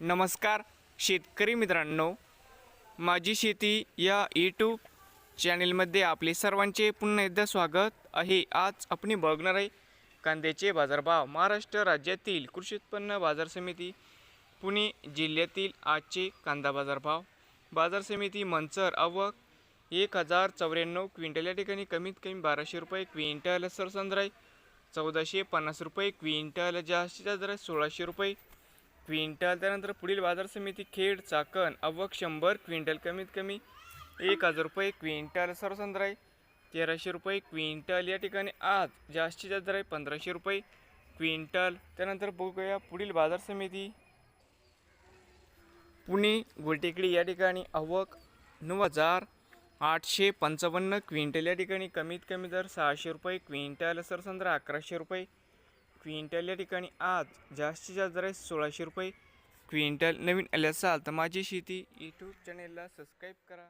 नमस्कार शेतकरी मित्रांनो. माझी शेती या यूट्यूब चॅनेलमध्ये आपले सर्वांचे पुन्हा एकदा स्वागत आहे. आज आपण बघणार आहे कांद्याचे बाजारभाव. महाराष्ट्र राज्यातील कृषी उत्पन्न बाजार समिती पुणे जिल्ह्यातील आजचे कांदा बाजारभाव. बाजार समिती मंचर आवक एक हजार चौऱ्याण्णव क्विंटल या ठिकाणी कमीत कमी बाराशे रुपये क्विंटल सरसंद्राय आहे चौदाशे पन्नास रुपये क्विंटल जास्तीत जास्त सोळाशे रुपये क्विंटल त्यानंतर पुढील बाजार समिती खेड चाकण अव्वक शंभर क्विंटल कमीत कमी एक हजार रुपये क्विंटल सर्वसंद्र आहे तेराशे रुपये क्विंटल या ठिकाणी आज जास्तीत जास्त दर आहे पंधराशे रुपये क्विंटल. त्यानंतर बघूया पुढील बाजार समिती. पुणे गुलटेकडी या ठिकाणी अव्वक नऊ हजार आठशे पंचावन्न क्विंटल या ठिकाणी कमीत कमी दर सहाशे रुपये क्विंटल सरसंद्र अकराशे रुपये क्विंटल या ठिकाणी आज जास्तीत जास्त दर आहे सोळाशे रुपये. क्विंटल नवीन आले असाल तर माझी शेती यूट्यूब चॅनेलला सबस्क्राईब करा.